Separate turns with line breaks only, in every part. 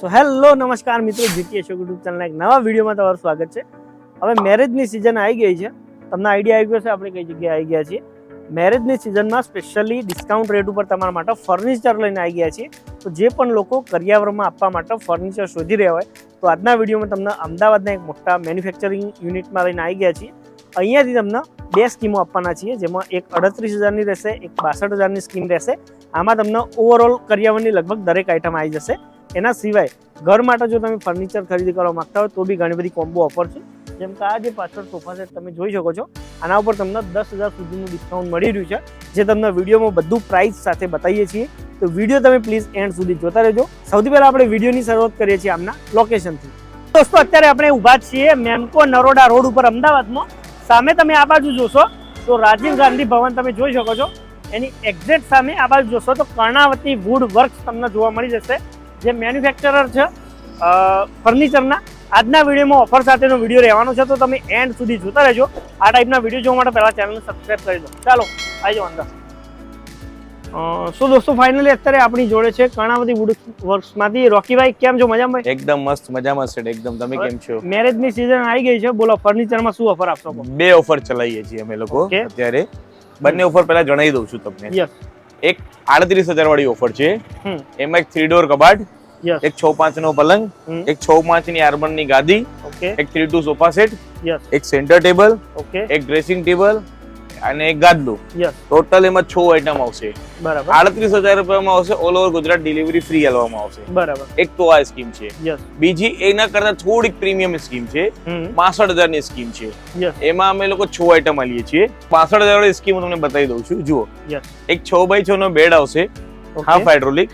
So hello નમસ્કાર મિત્રો GTA show YouTube ચેનલના એક નવા વિડીયોમાં તમારું સ્વાગત છે. હવે મેરેજની સિઝન આવી ગઈ છે. તમને આઈડિયા આવી ગયો છે આપણે કઈ જગ્યાએ આવી ગયા છીએ. મેરેજની સિઝનમાં સ્પેશિયલી ડિસ્કાઉન્ટ રેટ ઉપર તમારા માટે ફર્નિચર લઈને આવી ગયા છીએ. તો જે પણ લોકો કરિયાવરમાં આપવા માટે ફર્નિચર શોધી રહ્યા હોય, તો આજના વિડીયોમાં તમને અમદાવાદના એક મોટા મેન્યુફેક્ચરિંગ યુનિટમાં લઈને આવી ગયા છીએ. અહીંયાથી તમને બે સ્કીમો આપવાના છીએ, જેમાં એક અડત્રીસ હજારની રહેશે, એક બાસઠ હજારની સ્કીમ રહેશે. આમાં તમને ઓવરઓલ કરિયાવરની લગભગ દરેક આઇટમ આવી જશે. એના સિવાય ઘર માટે જો તમે ફર્નિચર ખરીદી કરવા માંગતા હોય તો બી ઘણી બધી કોમ્બો ઓફર છે. જેમ કે આ જે પાછળ સોફા સેટ તમે જોઈ શકો છો, આના ઉપર તમને દસ હજાર સુધીનું ડિસ્કાઉન્ટ મળી રહ્યું છે, જે તમને વિડીયોમાં બધું પ્રાઇસ સાથે બતાવીએ છીએ. તો વીડિયો તમે પ્લીઝ એન્ડ સુધી જોતા રહેજો. સૌથી પહેલાં આપણે વિડીયોની શરૂઆત કરીએ છીએ આમના લોકેશનથી દોસ્તો, અત્યારે આપણે ઊભા છીએ મેમકો નરોડા રોડ ઉપર અમદાવાદમાં. સામે તમે આ બાજુ જોશો, તો રાજીવ ગાંધી ભવન તમે જોઈ શકો છો. એની એક્ઝેક્ટ સામે આ બાજુ જોશો તો કર્ણાવતી વુડ વર્ક્સ તમને જોવા મળી જશે. જે મેન્યુફેક્ચરર છે ફર્નિચરના આજના વિડીયોમાં ઓફર સાથેનો વીડિયો રહેવાનો છે તો તમે એન્ડ સુધી જોતા રહેજો. આ ટાઈપના વીડિયો જોવા માટે પહેલાં ચેનલને સબસ્ક્રાઈબ કરી દો. ચાલો આવી જાઓ અંદર સો દોસ્તો ફાઇનલી અત્યારે આપણી જોડે છે કર્ણાવતી વુડ વર્ક્સમાંથી રોકીભાઈ કેમ છો? મજામાં?
એકદમ મસ્ત મજામાં છે એકદમ. તમે કેમ છો?
મેરેજની સિઝન આવી ગઈ છે. બોલો ફર્નિચરમાં શું ઓફર આપશો?
બે ઓફર ચલાવીએ છીએ અમે લોકો. અત્યારે. બંને ઓફર પહેલા જણાવી દઉં છું તમને. એક આડત્રીસ હજાર વાળી ઓફર છે.
હમ.
એમાં એક થ્રી ડોર કબાટ એક છ પાંચ નો પલંગ એક છ પાંચની આર્મનની ગાદી એક થ્રી ટુ સોફા સેટ એક સેન્ટર ટેબલ એક ડ્રેસિંગ ટેબલ અને એક ગાદલું. ટોટલ એમાં છ આઈટમ આવશે. આડત્રીસ હજાર રૂપિયામાં આવશે all over Gujarat delivery free આલવામાં આવશે.
બરાબર.
એક તો આ સ્કીમ છે. બીજી એના કરતા થોડીક પ્રીમિયમ સ્કીમ છે. પાસઠ હજારની સ્કીમ છે એમાં અમે લોકો છ આઈટમ આલીએ છીએ. પાસઠ હજાર વાળી સ્કીમ હું તમને બતાવી દઉં છું. જુઓ. એક છ બાય છ નો બેડ આવશે. Half hydraulic.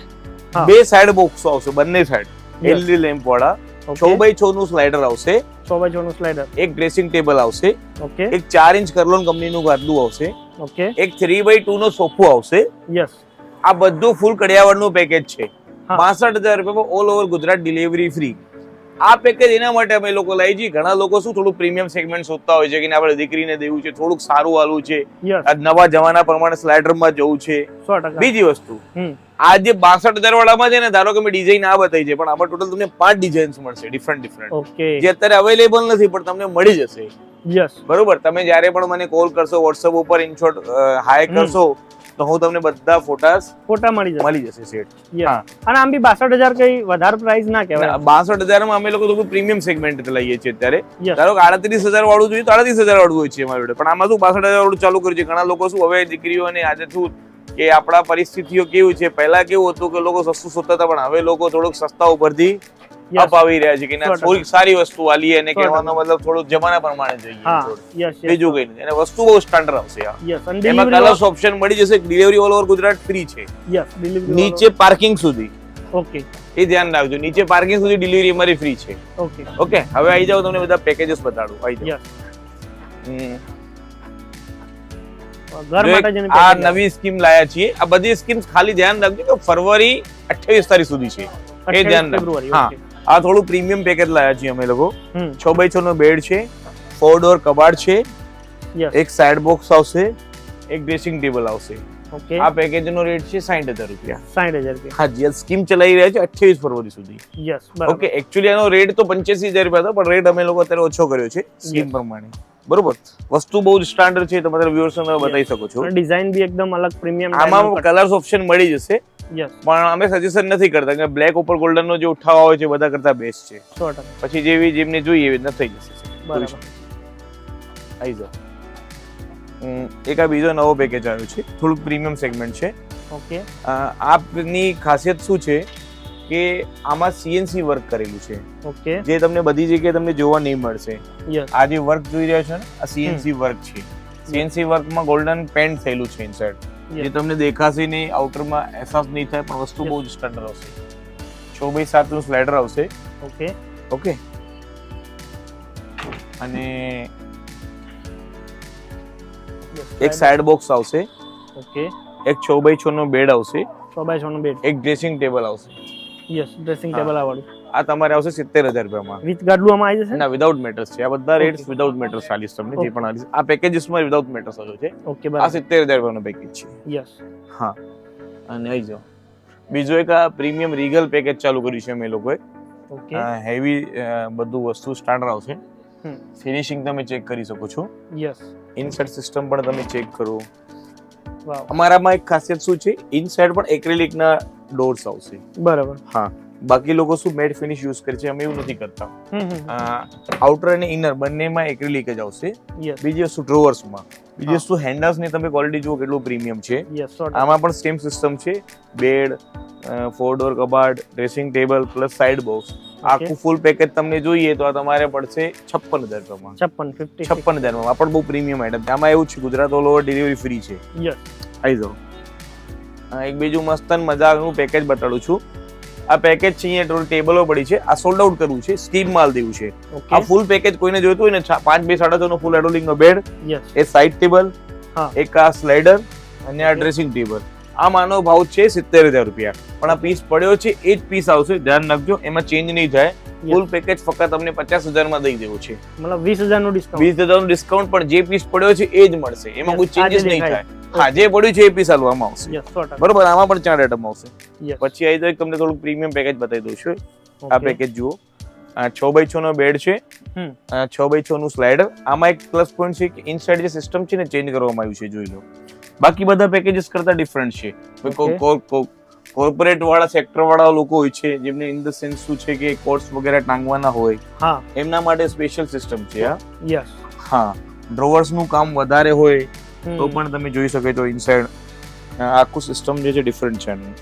બે સાઈડ બોક્સો આવશે બંને સાઈડ. એલઈડી લેમ્પ વાળા. છ બાય છ નું સ્લાઇડર આવશે.
છ બાય છ નું સ્લાઇડર
એક ડ્રેસિંગ ટેબલ આવશે.
ઓકે
એક ચાર ઇંચ કરલોન કંપનીનું ગાદલું આવશે.
ઓકે
એક થ્રી બાય ટુ નો સોફો આવશે.
યસ
આ બધું ફૂલ કડિયાવળનું પેકેજ છે.
પાસઠ
બાસઠ હજાર રૂપિયામાં all over Gujarat delivery free આ પેકેજ એના માટે અમે લોકો લઈ જઈએ ઘણા લોકો શું થોડું પ્રીમિયમ સેગમેન્ટ શોધતા હોય છે કે આપણે દીકરીને દેવું છે થોડુંક સારું વાલું છે. આ નવા જમાના પ્રમાણે સ્લાઇડરમાં જવું છે. બીજી વસ્તુ. આ જે બાસઠ હજાર વાળામાં છે ને ધારો કે મેં ડિઝાઇન આ બતાવી છે પણ આમાં ટોટલ તમને પાંચ ડિઝાઇન્સ મળશે ડિફરન્ટ ડિફરન્ટ
ઓકે
જે અત્યારે અવેલેબલ નથી પણ તમને મળી જશે.
યસ
બરોબર? તમે જ્યારે પણ મને કોલ કરશો વોટ્સઅપ ઉપર ઇનશોટ હાય કરશો તો હું તમને બધા ફોટાસ
ફોટા મળી જશે.
મળી જશે સેટ હા.
અને આમ બી બાસઠ હજાર કઈ વધારે પ્રાઇસ ના કહેવાય.
બાસઠ હજારમાં અમે લોકો થોડું પ્રીમિયમ સેગમેન્ટ લઈએ છીએ અત્યારે. ધારો કે આડત્રીસ હજાર વાળું જોઈએ તો આડત્રીસ હજાર વાળું હોય છે અમારી જોડે. પણ આમાં શું બાસઠ હજાર વાળું ચાલુ કર્યું છે? ઘણા લોકો શું હવે દીકરીઓને આજે શું કે આપણા પરિસ્થિતિઓ કેવું છે? પહેલા કેવું હતું કે લોકો સસ્તું શોધતા હતા પણ હવે લોકો થોડુંક સસ્તા ઉપરથી અપાવી રહ્યા છે કે ના થોડીક સારી વસ્તુ આલી અને કહેવાનો મતલબ થોડુંક જમાના પ્રમાણે જઈએ બીજું કઈ નહીં. અને વસ્તુ બહુ સ્ટાન્ડર્ડ આવશે એમાં કલર્સ ઓપ્શન મળી જશે? Delivery all over Gujarat free છે. નીચે પાર્કિંગ સુધી.
ઓકે
એ ધ્યાન રાખજો. નીચે પાર્કિંગ સુધી ડિલિવરી અમારી ફ્રી છે.
ઓકે
ઓકે હવે આવી જાઓ તમને બધા પેકેजेस બતાડું. આવી જાઓ. આ નવી સ્કીમ લાયા છીએ. આ બધી સ્કીમ્સ ખાલી ધ્યાન રાખજો કે ફરવરી 28 તારીખ સુધી છે. એ ધ્યાન
રાખજો.
હા. આ થોડું પ્રીમિયમ પેકેજ લાયા છીએ અમે લોકો. છ બાય છ નો બેડ છે ફોર ડોર કબાટ છે એક સાઈડ બોક્સ આવશે એક ડ્રેસિંગ ટેબલ આવશે.
ઓકે.
આ પેકેજ નો રેટ છે સાઠ હજાર રૂપિયા.
60000 રૂપિયા.
હા જે સ્કીમ ચલાવી રહ્યા છે અઠ્યાવીસ ફરવરી સુધી.
યસ
ઓકે એકચ્યુઅલી એનો રેટ તો પંચ્યાસી હજાર રૂપિયા હતો પણ રેટ અમે લોકો અત્યારે ઓછો કર્યો છે સ્કીમ પ્રમાણે. બરોબર. વસ્તુ બહુ જ સ્ટાન્ડર્ડ છે તમારા વ્યુઅર્સ ને બતાવી શકો છો.
ડિઝાઇન બી એકદમ અલગ પ્રીમિયમ
આમાં કલર્સ ઓપ્શન મળી જશે. પણ અમે સજેશન નથી કરતા કે બ્લેક ઉપર ગોલ્ડન નો જે ઉઠાવા હોય છે બધા કરતા બેસ્ટ છે. પછી જેવી જેમને જોઈએ એવી રીતના થઈ જશે.
બરાબર.
આવી જાઓ. એક આ બીજો નવો પેકેજ આવ્યો છે. થોડુંક પ્રીમિયમ સેગમેન્ટ છે.
ઓકે
આપની ખાસિયત શું છે? કે આમાં સીએનસી વર્ક કરેલું છે.
ઓકે
જે તમને બધી જગ્યાએ તમને જોવા નહીં મળશે. આ જે વર્ક જોઈ રહ્યા છો ને આ સીએનસી વર્ક છે. સીએનસી વર્કમાં ગોલ્ડન પેન્ટ થયેલું છે ઇનસાઇડ જે તમને દેખાશે નહીં આઉટરમાં અહેસાસ નહીં થાય પણ વસ્તુ બહુ જ સ્ટાન્ડર્ડ આવશે. છ બાય સાતનું સ્લાઇડર આવશે.
ઓકે
ઓકે અને એક સાઈડ બોક્સ આવશે.
ઓકે
એક છ બાય છ નો બેડ આવશે.
છ બાય છ નો બેડ
એક ડ્રેસિંગ ટેબલ આવશે.
Yes dressing. ટેબલ આવડું
આ તમારે આવશે સિત્તેર હજાર રૂપિયામાં.
વિથ ગાડલું આમાં આવી જશે?
ના વિદાઉટ મેટર્સ છે. આ બધા રેટ્સ વિદાઉટ મેટર્સ ચાલીસ તમને જે પણ આવી આ પેકેજીસમાં વિદાઉટ મેટર્સ આવ્યો છે
ઓકે?
આ સિત્તેર હજાર રૂપિયાનો પેકેજ છે.
યસ
હા. અને આવી જાઓ. બીજો એક આ પ્રીમિયમ રીગલ પેકેજ ચાલુ કર્યું છે અમે લોકોએ.
ઓકે
હેવી બધું વસ્તુ સ્ટાન્ડર્ડ આવશે. ફિનિશિંગ તમે ચેક કરી શકો છો.
યસ
ઇનસાઇડ સિસ્ટમ પણ તમે ચેક કરો. અમારામાં એક ખાસિયત શું છે? ઇનસાઇડ પણ એક્રેલિકના ડોર્સ આવશે
બરાબર.
હા. બાકી લોકો શું મેટ ફિનિશ યુઝ કરે છે અમે એવું નથી કરતા. આઉટર અને ઇનર બંનેમાં એક્રિલિક જ આવશે. બીજી વસ્તુ ડ્રોવર્સમાં. બીજી. વસ્તુ હેન્ડલ્સની તમે ક્વોલિટી જુઓ કેટલું પ્રીમિયમ છે. આમાં પણ સેમ સિસ્ટમ છે. બેડ ફોર ડોર કબાટ dressing table plus side box આખું ફૂલ પેકેજ તમને જોઈએ તો આ તમારે પડશે છપ્પન હજાર રૂપિયામાં.
છપ્પન ફિફ્ટી
છપ્પન હજારમાં. પણ બહુ પ્રીમિયમ આઈટમ આમાં એવું છે Gujarat all over delivery free છે. આવી જાઓ. એક બીજું મસ્ત મજાનું પેકેજ બતાડું છું. આ પેકેજ છે અહીંયા ટોટલ ટેબલો પડી છે. આ સોલ્ડ આઉટ કરવું છે. સ્ટીમ માલ દેવું છે. આ ફૂલ પેકેજ કોઈને જોઈતું હોય ને પાંચ બે સાડા નો ફૂલ એડોલિંગ નો બેડ એ સાઇડ ટેબલ એક આ સ્લાઇડર અને આ ડ્રેસિંગ ટેબલ આ માનો ભાવ છે સિત્તેર હજાર રૂપિયા. પણ આ પીસ પડ્યો છે એ જ પીસ આવશે. ધ્યાન રાખજો એમાં ચેન્જ નહીં થાય. ફૂલ પેકેજ ફક્ત તમને પચાસ હજારમાં દઈ દેવું છે.
મતલબ વીસ હજારનું ડિસ્કાઉન્ટ
વીસ હજારનું ડિસ્કાઉન્ટ પણ જે પીસ પડ્યો છે એ જ મળશે. એમાં કોઈ ચેન્જીસ નહીં થાય. હા જે પડ્યું છે એ પીસ હાલવામાં આવશે. બરોબર આમાં પણ ચાર આઈટમ આવશે. પછી આવી જાય તમને થોડું પ્રીમિયમ પેકેજ બતાવી દઉં છું. આ પેકેજ જુઓ. આ છ બાય છ નો બેડ છે. છ બાય છ નું સ્લાઇડર આમાં એક પ્લસ પોઈન્ટ છે કે ઇનસાઇડ જે સિસ્ટમ છે ને ચેન્જ કરવામાં આવ્યું છે જોઈ લો. બાકી બધા પેકેજીસ કરતા ડિફરન્ટ છે. કોર્પોરેટ વાળા સેક્ટર વાળા લોકો હોય છે જેમને ઇન ધ સેન્સ શું છે કે કોર્સ વગેરે ટાંગવાના હોય
હા.
એમના માટે સ્પેશિયલ સિસ્ટમ છે હા. ડ્રોવર્સનું કામ વધારે હોય તો પણ તમે જોઈ શકો છો ઇનસાઇડ આખું સિસ્ટમ જે છે ડિફરન્ટ છે આનું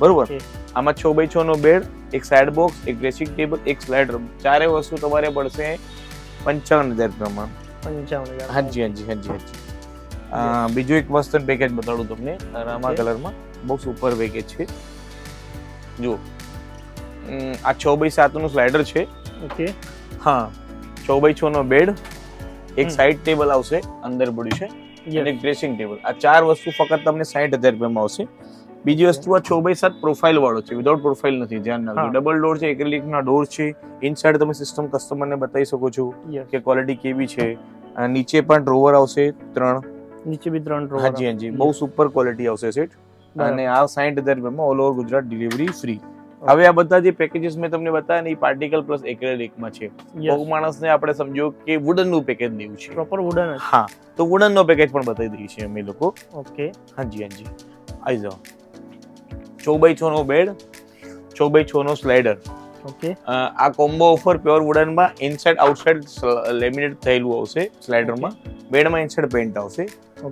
બરોબર? આમાં છ બાય છ નો બેડ એક સાઇડ બોક્સ એક ડ્રેસિંગ ટેબલ એક સ્લાઇડર ચારે વસ્તુ તમારે પડશે પંચાવન હજાર રૂપિયામાં
પંચાવન હજાર.
હાજી હાજી હાજી હાજી. બીજું એક મસ્ત પેકેજ બતાડું તમને. રામા કલરમાં બહુ સુપર પેકેજ છે. જુઓ. આ છ બાય સાતનું સ્લાઇડર છે.
ઓકે.
હા. છ બાય છ નો બેડ એક સાઈડ ટેબલ આવશે અંદર પડ્યું છે. અને એક ડ્રેસિંગ ટેબલ આ ચાર વસ્તુ ફક્ત તમને સાઠ હજાર રૂપિયામાં આવશે. બીજી વસ્તુ આ છ બાય સાત પ્રોફાઇલ વાળો છે. વિધાઉટ પ્રોફાઇલ નથી ધ્યાન રાખજો. ડબલ ડોર છે એક્રેલિક ના ડોર છે. ઇનસાઇડ તમે સિસ્ટમ કસ્ટમરને બતાવી શકો છો કે ક્વોલિટી કેવી છે. નીચે પણ ડ્રોવર આવશે ત્રણ.
નીચે બી ત્રણ ડ્રોવર
હાજી હાજી. બહુ સુપર ક્વોલિટી આવશે સેટ અને આ સાઠ હજાર રૂપિયામાં all over Gujarat delivery free હવે આ બધા જે પેકેજીસ મેં તમને બતાવ્યા ને એ પાર્ટિકલ પ્લસ એક્રેલિકમાં છે.
બહુ
કોક માણસને આપણે સમજો કે વુડનનું પેકેજ દેવું છે.
પ્રોપર વુડન
હા તો વુડન નો પેકેજ પણ બતાવી દઈએ છીએ અમે લોકો.
ઓકે
હાજી હાજી. આવી જાઓ. છ બાય છ નો બેડ છ બાય છ નો સ્લાઇડર
ઓકે
આ કોમ્બો ઓફર પ્યોર વુડનમાં ઇનસાઇડ આઉટસાઇડ લેમિનેટ થયેલું આવશે સ્લાઇડરમાં બેડમાં ઇનસાઇડ પેન્ટ આવશે.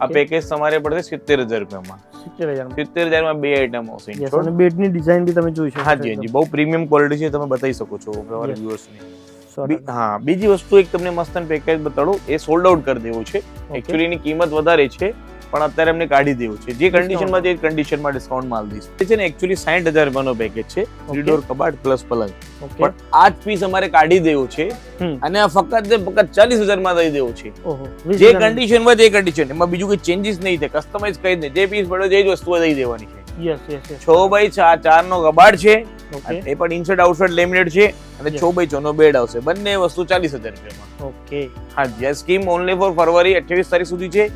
આ પેકેજ તમારે પડશે સિત્તેર હજાર રૂપિયામાં.
સિત્તેર હજાર
સિત્તેર હજારમાં બે આઈટમ આવશે short.
બેડની ડિઝાઇન બી તમે જોઈ શકો
હાજી હાજી બહુ પ્રીમિયમ ક્વોલિટી છે તમે બતાવી શકો છો તમારા વ્યુઅર્સને હા બીજી વસ્તુ એક તમને મસ્ત પેકેજ બતાડું. એ સોલ્ડ આઉટ કરી દેવું છે. એકચ્યુઅલી એની કિંમત વધારે છે. પણ અત્યારે એમને કાઢી દેવું છે. જે કન્ડિશનમાં જે કન્ડિશનમાં ડિસ્કાઉન્ટ માલ દઈશ એ છે ને એકચ્યુઅલી સાઠ હજાર રૂપિયાનો પેકેજ છે. ડોર કબાટ પ્લસ પલંગ. પણ આ જ પીસ અમારે કાઢી દેવું છે અને આ ફક્ત ને ફક્ત ચાલીસ હજારમાં દઈ દેવું છે. જે. કન્ડિશનમાં જે કન્ડિશન એમાં બીજું કોઈ ચેન્જીસ નહીં થાય. કસ્ટમાઇઝ કરી દે. જે પીસ પડ્યો છે એ જ વસ્તુઓ દઈ દેવાની છે. છ બાય ચાર નો કબાટ છે. એ પણ ઇનસાઇડ આઉટસાઇડ લેમિનેટ છે. અને. છ બાય છ નો બેડ આવશે. બંને વસ્તુ ચાલીસ હજાર રૂપિયામાં.
ઓકે
હા જે સ્કીમ ઓનલી ફોર ફરવરી અઠ્યાવીસ તારીખ સુધી છે.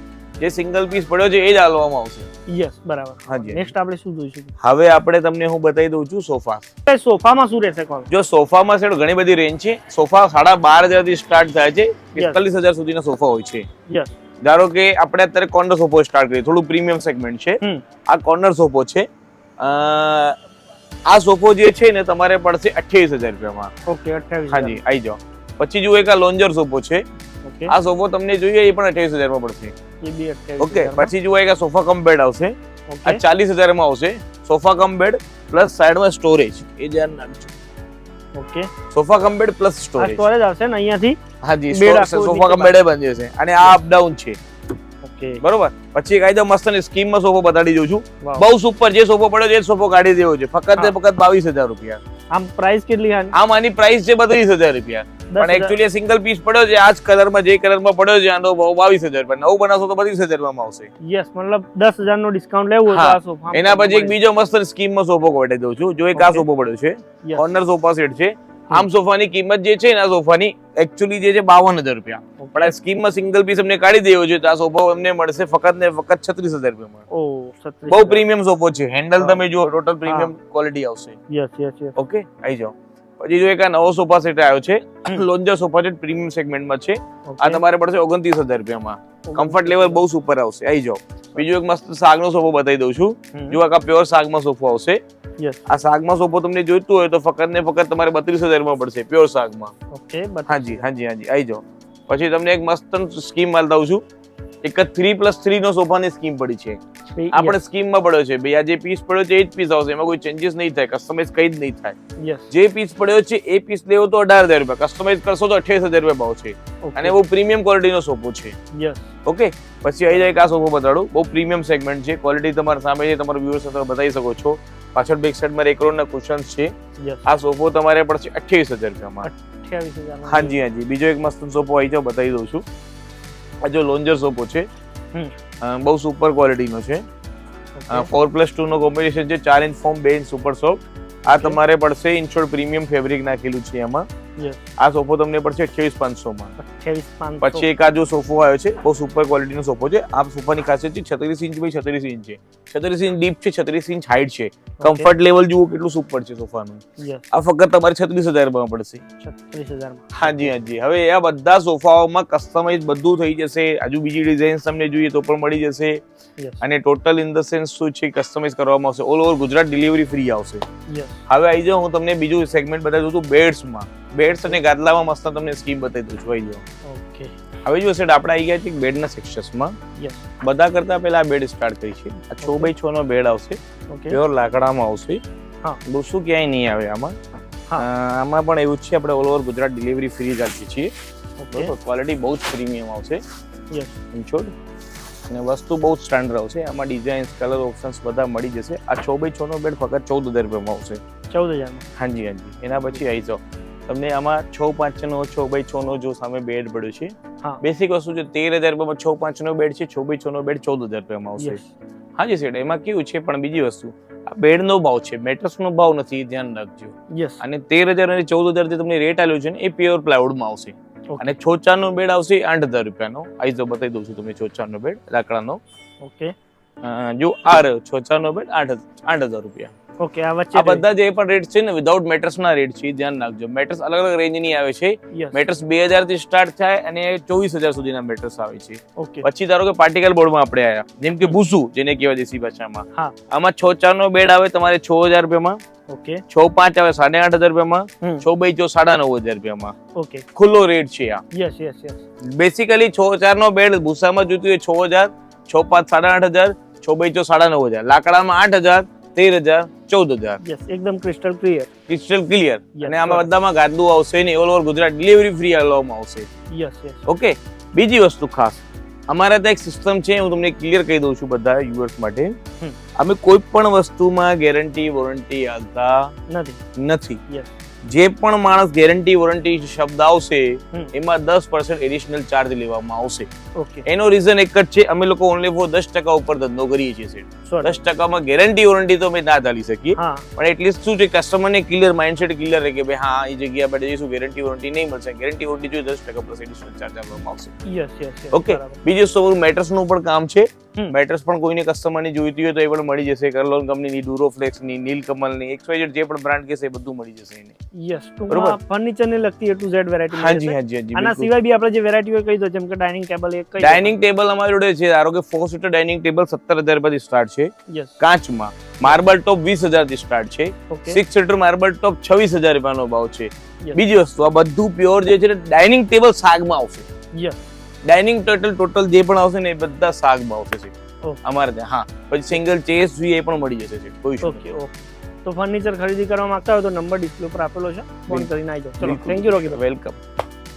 જે સિંગલ પીસ પડ્યો છે એ જ આલવામાં આવશે.
યસ બરાબર.
હાજી
નેક્સ્ટ આપણે શું જોઈશું?
હવે આપણે તમને હું બતાવી દઉં છું સોફા.
સોફામાં શું રહેશે કોલ
જો સોફામાં સેડ ઘણી બધી રેન્જ છે. સોફા સાડા બાર હજારથી સ્ટાર્ટ થાય છે. પિસ્તાલીસ હજાર સુધીના સોફા હોય છે.
યસ
ધારો કે આપણે અત્યારે કોર્નર સોફો સ્ટાર્ટ કરીએ. થોડું પ્રીમિયમ સેગમેન્ટ છે. આ કોર્નર સોફો છે. આ સોફો જે છે ને તમારે પડશે અઠ્યાવીસ હજાર રૂપિયામાં.
ઓકે અઠ્યાવીસ
હાજી આવી જાઓ. પછી જુઓ એક આ લોન્જર સોફો છે. આ સોફો તમને જોઈએ એ પણ અઠ્યાવીસ હજારમાં પડશે.
એ બી
ઓકે પછી જુઓ એક સોફા કમ બેડ આવશે. આ ચાલીસ હજારમાં આવશે. સોફા કમ બેડ પ્લસ સાઈડમાં સ્ટોરેજ એ ધ્યાન રાખજો.
Okay
sofa cum bed plus storage
storage આવશે ને અહીંયાથી?
હાજી
બેડ
સ્ટોર-
આખું
સોફા કમ બેડ બની જશે અને આ અપડાઉન છે.
ઓકે
બરોબર? પછી એક આઈદા મસ્ત સ્કીમમાં સોફો બતાડી દઉં છું. બહુ સુપર જે સોફો પડ્યો છે એ સોફો કાઢી દેવો છે. ફક્ત ને ફક્ત બાવીસ હજાર રૂપિયા.
આમ પ્રાઇસ કેટલી
આમ આની પ્રાઇસ છે બત્રીસ હજાર રૂપિયા. પણ
હજાર.
એકચ્યુઅલી સિંગલ પીસ પડ્યો છે. આ જ કલરમાં જે કલરમાં પડ્યો છે આનો ભાવ બાવીસ હજાર રૂપિયા. નવું બનાવશો તો બત્રીસ હજારમાં આવશે.
યસ મતલબ દસ હજાર નો ડિસ્કાઉન્ટ લેવું હોય તો
એના પછી એક બીજો મસ્ત સ્કીમમાં સોફો કોટે દઉં છું. જો એક આ સોફો પડ્યો છે. ઓનર સોફા સેટ છે. આમ સોફાની કિંમત જે છે ને આ સોફાની એકચ્યુઅલી જે છે બાવન હજાર રૂપિયા. પણ આ સ્કીમમાં સિંગલ પીસ અમને કાઢી દેવો છે તો આ સોફો અમને મળશે ફક્ત ને ફક્ત છત્રીસ હજાર રૂપિયામાં બહુ પ્રીમિયમ સોફો છે. હેન્ડલ તમે જો ટોટલ પ્રીમિયમ ક્વોલિટી આવશે.
યસ યસ
ઓકે આવી જાઓ. પછી જો એક આ નવો સોફા સેટ આવ્યો છે લોન્જર સોફા સેટ પ્રીમિયમ સેગમેન્ટમાં છે. આ તમારે પડશે ઓગણત્રીસ હજાર રૂપિયામાં. કમ્ફર્ટ લેવલ બહુ સુપર આવશે. આવી જાઓ. બીજો એક મસ્ત સાગનો સોફો બતાવી દઉં છું. જો આ પ્યોર સાગમાં સોફો આવશે. આ સાગમાં સોફો તમને જોઈતું હોય તો ફક્ત ને ફક્ત તમારે બત્રીસ હજારમાં પડશે પ્યોર સાગમાં.
ઓકે
હાજી હાજી હાજી. આવી જાઓ. પછી તમને એક મસ્ત સ્કીમ માલ દઉં છું. એક જ થ્રી પ્લસ થ્રી નો સોફાની સ્કીમ પડી છે. આપણે સ્કીમમાં પડ્યો છે. ભાઈ આ જે પીસ પડ્યો છે એ જ પીસ આવશે. એમાં કોઈ ચેન્જીસ નહીં થાય. કસ્ટમાઇઝ કઈ જ નહીં થાય. જે પીસ પડ્યો છે એ પીસ લેવો તો અઢાર હજાર રૂપિયા. કસ્ટમાઇઝ કરશો તો અઠ્યાવીસ હજાર રૂપિયા ભાવ છે. અને બહુ પ્રીમિયમ ક્વોલિટીનો સોફો છે. ઓકે પછી આવી જાય એક આ સોફો બતાડું. બહુ પ્રીમિયમ સેગમેન્ટ છે. ક્વોલિટી તમારા સામે છે. તમારા વ્યુઅર્સ તમે બતાવી શકો છો. પાછળ બેક સાઈડમાં એક કરોડના કુશન્સ છે. આ સોફો તમારે પડશે અઠ્યાવીસ હજાર રૂપિયામાં હાજી હાજી. બીજો એક મસ્ત સોફો આવી જાઓ બતાવી દઉં છું. આ જો લોન્જર સોફો છે. બહુ સુપર ક્વોલિટીનો છે. ફોર પ્લસ ટુ નો કોમ્બિનેશન છે ચાર ઇંચ ફોર્મ બે ઇંચ સુપર સોફ્ટ આ તમારે પડશે ઇન્શ્યોર્ડ પ્રીમિયમ ફેબ્રિક નાખેલું છે એમાં. આ સોફો તમને પડશે અઠ્યાવીસ પાંચસો માં. પછી એક આ જો સોફો આવ્યો છે બહુ સુપર ક્વોલિટીનો સોફો છે. આ સોફાની ખાસિયત છે છત્રીસ ઇંચ બાય છત્રીસ ઇંચ છે. છત્રીસ ઇંચ ડીપ છે છત્રીસ ઇંચ હાઈટ છે. કમ્ફર્ટ લેવલ જુઓ કેટલું સુપર છે સોફાનું આ ફક્ત તમારે છત્રીસ હજારમાં પડશે.
છત્રીસ હજારમાં.
હાજી હાજી. હવે આ બધા સોફાઓમાં કસ્ટમાઇઝ બધું થઈ જશે. હજુ બીજી ડિઝાઇન તમને જોઈએ તો પણ મળી જશે. અને ટોટલ ઇન ધ સેન્સ શું છે કસ્ટમાઇઝ કરવામાં આવશે. All over Gujarat delivery free આવશે. હવે આવી જાઓ હું તમને બીજું સેગમેન્ટ બતાવી દઉં છું બેડ્સમાં બેડ્સ અને ગાદલામાં મસ્ત તમને સ્કીમ બતાવી દઉં છું. આવી જાઓ.
ઓકે
હવે જો સેટ આપણે આવી ગયા છે બેડના સેક્શન્સમાં
યસ
બધા કરતા પહેલા આ બેડ સ્ટાર્ટ કરી છે. આ છ બાય છ નો બેડ આવશે. પ્યોર લાકડામાં આવશે.
હા.
શું ક્યાંય નહીં આવે આમાં.
હા.
આમાં પણ એવું છે આપણે all over Gujarat delivery free જ આપીએ છીએ.
ઓકે
ક્વોલિટી બહુ જ પ્રીમિયમ આવશે.
યસ
ઇન્શોર્ડ અને વસ્તુ બહુ જ સ્ટાન્ડર્ડ આવશે. આમાં ડિઝાઇન્સ કલર ઓપ્શન્સ બધા મળી જશે. આ છ બાય છ નો બેડ ફક્ત ચૌદ હજાર રૂપિયામાં આવશે.
ચૌદ હજાર
હાજી હાજી. એના પછી આવી જાઓ. તમને આમાં છ પાંચ નો છ બાય છ નો જો સામે બેડ પડ્યો છે.
હા.
બેસિક વસ્તુ છે તેર હજાર રૂપિયામાં છ પાંચ નો બેડ છે છ બાય છ નો બેડ ચૌદ હજાર રૂપિયામાં આવશે.
હા
હાજી સેટ એમાં કેવું છે પણ બીજી વસ્તુ આ બેડ નો ભાવ છે મેટ્રસ નો ભાવ નથી ધ્યાન રાખજો.
યસ
અને તેર હજાર અને ચૌદ હજાર જે તમને રેટ આવ્યો છે ને એ પ્યોર પ્લાયવુડમાં આવશે. અને છોચાર નો બેડ આવશે આઠ હજાર રૂપિયાનો. આઈ જો બતાવી દઉં છું તમને છોચાર નો બેડ લાકડાનો.
ઓકે
જો આ રહ્યો છોચાર નો બેડ આઠ આઠ હજાર રૂપિયા.
ઓકે આ
આ બધા જે પણ રેટ છે ને વિધાઉટ મેટ્રેસ ના રેટ છે ધ્યાન રાખજો. મેટર્સ અલગ અલગ રેન્જની આવે છે.
મેટર્સ
મેટ્રેસ બે હજારથી સ્ટાર્ટ થાય અને ચોવીસ હજાર સુધીના મેટર્સ આવે છે.
ઓકે
પછી ધારો કે પાર્ટિકલ બોર્ડમાં આપણે આવ્યા જેમ કે ભૂસુ જેને કહેવાય દેશી ભાષામાં.
હા.
આમાં છ ચાર નો બેડ આવે તમારે છ હજાર રૂપિયામાં.
ઓકે
છ પાંચ આવે સાડા આઠ હજાર રૂપિયામાં. છ બાય છ સાડા નવ હજાર રૂપિયામાં.
ઓકે
ખુલ્લો રેટ છે આ.
યસ યસ યસ
બેસિકલી છ ચાર નો બેડ ભૂસામાં જોઈતું હોય છ હજાર છ પાંચ સાડા આઠ હજાર છ બાઈ છ સાડા નવ હજાર. લાકડામાં આઠ હજાર તેર હજાર ચૌદ હજાર.
એકદમ ક્રિસ્ટલ ક્લિયર
ક્રિસ્ટલ ક્લિયર અને આમાં બધામાં ગાદલું આવશે ને all over Gujarat delivery free આપવામાં આવશે.
યસ યસ
ઓકે બીજી વસ્તુ ખાસ. અમારા ત્યાં એક સિસ્ટમ છે હું તમને ક્લિયર કહી દઉં છું બધા યુઅર્સ માટે. અમે કોઈ પણ વસ્તુમાં ગેરંટી વોરંટી આપતા
નથી.
નથી.
યસ
જે પણ માણસ ગેરંટી વોરંટી શબ્દ આવશે એમાં દસ પર્સન્ટ એડિશનલ ચાર્જ લેવામાં આવશે. એનો રીઝન એક જ છે અમે લોકો ઓનલી ફોર દસ ટકા ઉપર ધંધો કરીએ છીએ સેટ દસ ટકામાં ગેરંટી વોરંટી તો અમે ના ચાલી શકીએ. પણ એટલીસ્ટ શું છે કસ્ટમરને ક્લિયર માઇન્ડસેટ ક્લિયર રહે કે ભાઈ હા એ જગ્યા પર જઈશું ગેરંટી વોરંટી નહીં મળશે. ગેરંટી વોરંટી જોઈએ દસ ટકા પ્લસ એડિશનલ ચાર્જ આપવામાં આવશે. ઓકે બીજું શું મેટર્સનું પણ કામ છે. મેટ્રેસ પણ કોઈને કસ્ટમરની જોઈતી હોય તો એ પણ મળી જશે. કરલોન કંપનીની ડુરોફ્લેક્સની નીલકમલની એક્સવાઇઝેડ જે પણ બ્રાન્ડ કહેશે એ બધું મળી જશે એને.
યસ
બરોબર.
ફર્નિચરને લગતી એ ટુ ઝેડ વેરાયટી
હાજી હા જી
આના સિવાય બી આપણે જે વેરાયટી હોય કહી દો જેમ કે ડાઇનિંગ ટેબલ એક
ડાઇનિંગ ટેબલ અમારી જોડે છે. ધારો કે ફોર સીટર ડાઇનિંગ ટેબલ સત્તર હજાર પછી સ્ટાર્ટ છે.
યસ
કાચમાં માર્બલ ટોપ વીસ હજારથી સ્ટાર્ટ છે.
Okay
six seater marble top છવ્વીસ હજાર રૂપિયાનો ભાવ છે. બીજી વસ્તુ આ બધું પ્યોર જે છે ડાઇનિંગ ટેબલ સાગમાં આવશે.
યસ
ડાઇનિંગ ટોટલ ટોટલ જે પણ આવશે ને એ બધા શાકમાં આવશે છે. અમારે ત્યાં હા. પછી સિંગલ ચેસ જોઈએ એ પણ મળી જશે છે. કોઈ
ઓકે તો ફર્નિચર ખરીદી કરવા માંગતા હોય તો નંબર ડિસ્પ્લે પર આપેલો છે. ફોન. કરીને આવી જાઓ. ચલો થેન્ક યુ રોકી
વેલકમ